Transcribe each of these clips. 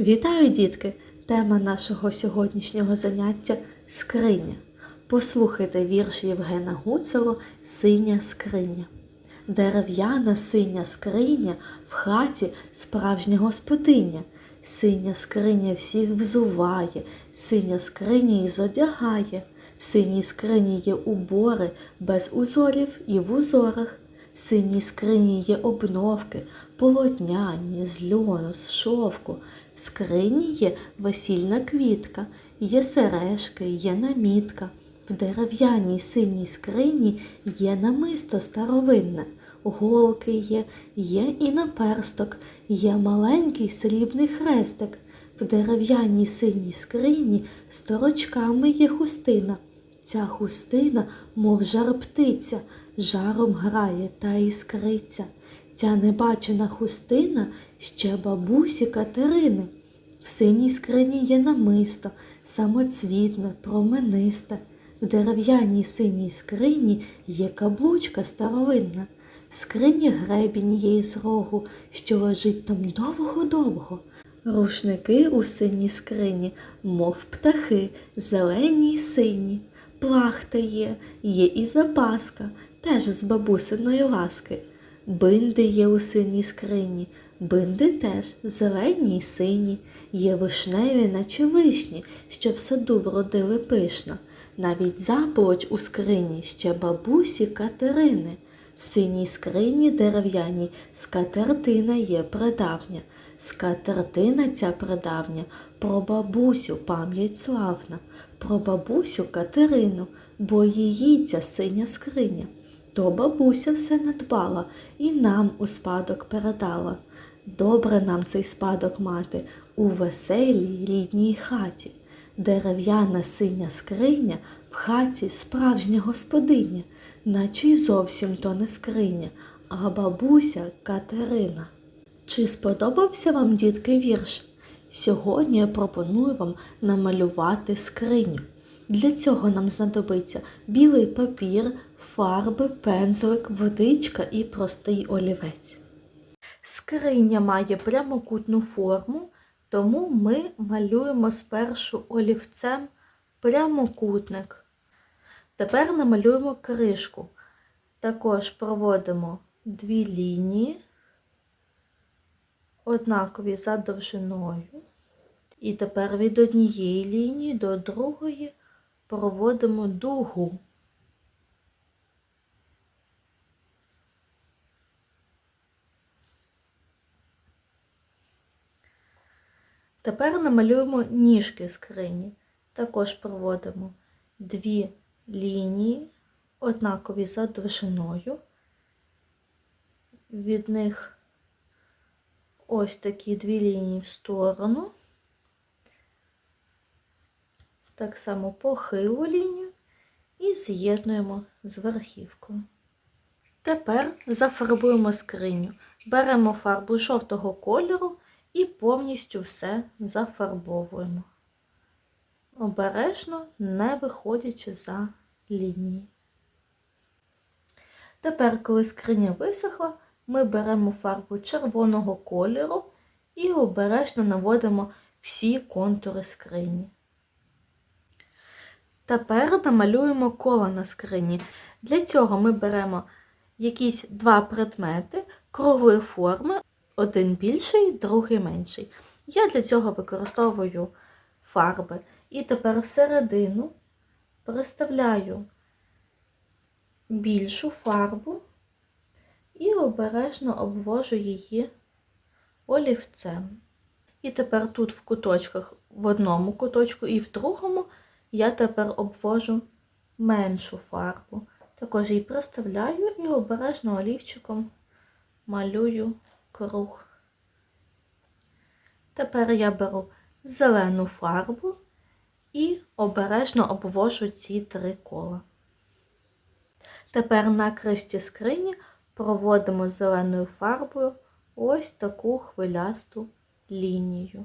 Вітаю, дітки! Тема нашого сьогоднішнього заняття скриня. Послухайте вірш Євгена Гуцело Синя скриня. Дерев'яна синя скриня в хаті справжня господиня. Синя скриня всіх взуває, синя скриня й зодягає. В синій скрині є убори без узорів і в узорах. В синій скрині є обновки, полотняні, з льону, з шовку. В скрині є весільна квітка, є сережки, є намітка. В дерев'яній синій скрині є намисто старовинне, голки є, є і наперсток, є маленький срібний хрестик. В дерев'яній синій скрині сторочками є хустина. Ця хустина, мов жар птиця, жаром грає та іскриться. Ця небачена хустина ще бабусі Катерини. В синій скрині є намисто, самоцвітне, променисте. В дерев'яній синій скрині є каблучка старовинна. В скрині гребінь є із рогу, що лежить там довго-довго. Рушники у синій скрині, мов птахи, зелені й сині. Плахта є, є і запаска, теж з бабусиної ласки. Бинди є у синій скрині, бинди теж зелені й сині, є вишневі, наче вишні, що в саду вродили пишно. Навіть заполоч у скрині ще бабусі Катерини. Синій скрині дерев'яній скатертина є прадавня. Скатертина ця прадавня про бабусю пам'ять славна, про бабусю Катерину, бо її ця синя скриня. То бабуся все надбала і нам у спадок передала. Добре нам цей спадок мати у веселій рідній хаті. Дерев'яна синя скриня в хаті справжня господиня, наче й зовсім то не скриня, а бабуся Катерина. Чи сподобався вам, дітки, вірш? Сьогодні я пропоную вам намалювати скриню. Для цього нам знадобиться білий папір, фарби, пензлик, водичка і простий олівець. Скриня має прямокутну форму, тому ми малюємо спершу олівцем прямокутник. Тепер намалюємо кришку. Також проводимо дві лінії, однакові за довжиною. І тепер від однієї лінії до другої проводимо дугу. Тепер намалюємо ніжки скрині. Також проводимо дві лінії, однакові за довжиною. Від них ось такі дві лінії в сторону. Так само похилу лінію і з'єднуємо з верхівкою. Тепер зафарбуємо скриню. Беремо фарбу жовтого кольору і повністю все зафарбовуємо. Обережно не виходячи за лінії. Тепер, коли скриня висохла, ми беремо фарбу червоного кольору і обережно наводимо всі контури скрині. Тепер намалюємо коло на скрині. Для цього ми беремо якісь два предмети круглої форми, один більший, другий менший. Я для цього використовую фарби. І тепер всередину приставляю більшу фарбу і обережно обвожу її олівцем. І тепер тут в куточках, в одному куточку і в другому, я тепер обвожу меншу фарбу. Також її приставляю і обережно олівчиком малюю круг. Тепер я беру зелену фарбу і обережно обвожу ці три кола. Тепер на кришті скрині проводимо зеленою фарбою ось таку хвилясту лінію.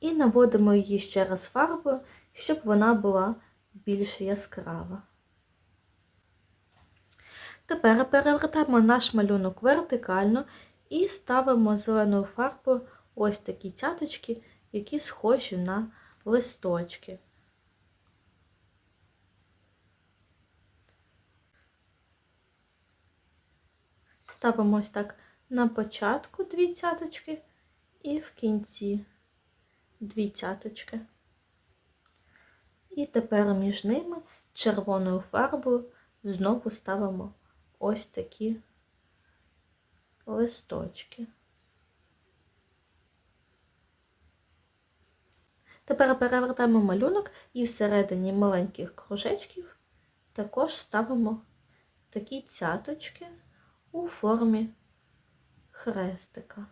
І наводимо її ще раз фарбою, щоб вона була більш яскрава. Тепер перевертаємо наш малюнок вертикально і ставимо зеленою фарбою ось такі цяточки, які схожі на листочки. Ставимо ось так на початку дві цяточки і в кінці дві цяточки. І тепер між ними червоною фарбою знову ставимо ось такі листочки. Тепер перевертаємо малюнок і всередині маленьких кружечків також ставимо такі цяточки у формі хрестика.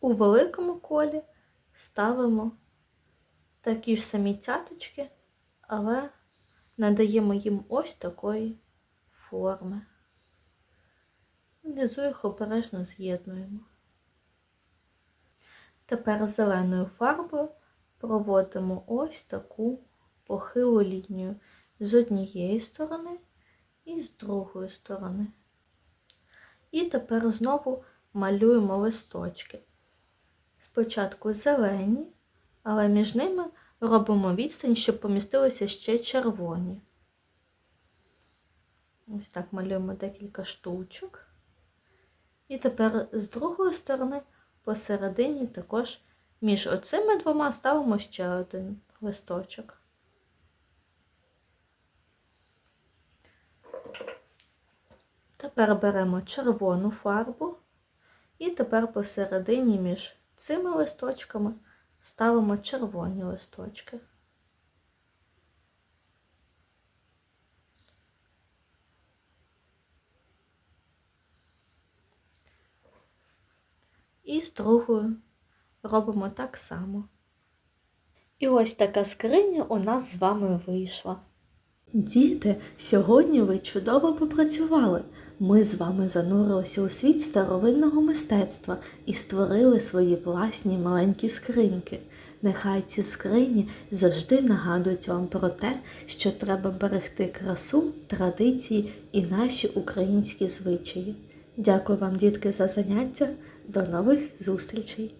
У великому колі ставимо такі ж самі цяточки, але надаємо їм ось такої форми. Внизу їх обережно з'єднуємо. Тепер зеленою фарбою проводимо ось таку похилу лінію з однієї сторони і з другої сторони. І тепер знову малюємо листочки. Спочатку зелені, але між ними робимо відстань, щоб помістилися ще червоні. Ось так малюємо декілька штучок. І тепер з другої сторони посередині також між оцими двома ставимо ще один листочок. Тепер беремо червону фарбу і тепер посередині між цими листочками ставимо червоні листочки. І з другою робимо так само. І ось така скриня у нас з вами вийшла. Діти, сьогодні ви чудово попрацювали. Ми з вами занурилися у світ старовинного мистецтва і створили свої власні маленькі скриньки. Нехай ці скрині завжди нагадують вам про те, що треба берегти красу, традиції і наші українські звичаї. Дякую вам, дітки, за заняття. До нових зустрічей!